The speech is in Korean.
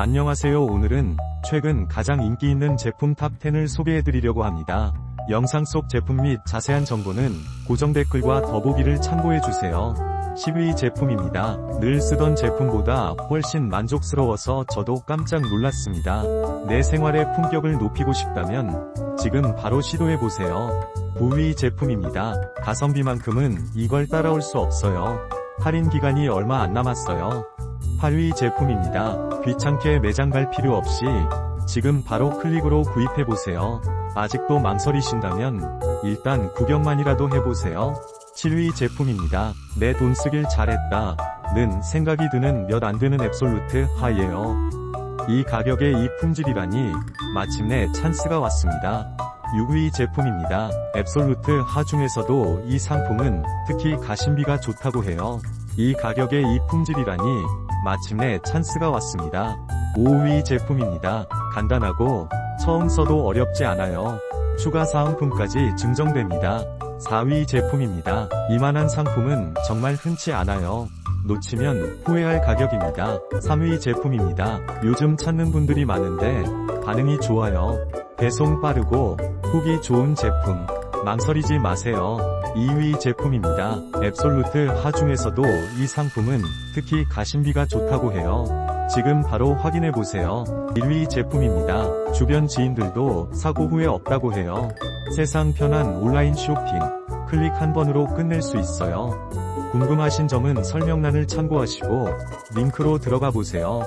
안녕하세요 오늘은 최근 가장 인기 있는 제품 탑10을 소개해드리려고 합니다. 영상 속 제품 및 자세한 정보는 고정 댓글과 더보기를 참고해주세요. 10위 제품입니다. 늘 쓰던 제품보다 훨씬 만족스러워서 저도 깜짝 놀랐습니다. 내 생활의 품격을 높이고 싶다면 지금 바로 시도해보세요. 9위 제품입니다. 가성비만큼은 이걸 따라올 수 없어요. 할인 기간이 얼마 안 남았어요. 8위 제품입니다. 귀찮게 매장 갈 필요 없이 지금 바로 클릭으로 구입해보세요. 아직도 망설이신다면 일단 구경만이라도 해보세요. 7위 제품입니다. 내 돈 쓰길 잘했다. 는 생각이 드는 몇 안 되는 앱솔루트 하이에요. 이 가격에 이 품질이라니 마침내 찬스가 왔습니다. 6위 제품입니다. 앱솔루트 하 중에서도 이 상품은 특히 가심비가 좋다고 해요. 이 가격에 이 품질이라니 마침내 찬스가 왔습니다. 5위 제품입니다. 간단하고 처음 써도 어렵지 않아요. 추가 사은품까지 증정됩니다. 4위 제품입니다. 이만한 상품은 정말 흔치 않아요. 놓치면 후회할 가격입니다. 3위 제품입니다. 요즘 찾는 분들이 많은데 반응이 좋아요. 배송 빠르고 후기 좋은 제품. 망설이지 마세요. 2위 제품입니다. 앱솔루트 하 중에서도 이 상품은 특히 가심비가 좋다고 해요. 지금 바로 확인해보세요. 1위 제품입니다. 주변 지인들도 사고 후회 없다고 해요. 세상 편한 온라인 쇼핑. 클릭 한 번으로 끝낼 수 있어요. 궁금하신 점은 설명란을 참고하시고 링크로 들어가 보세요.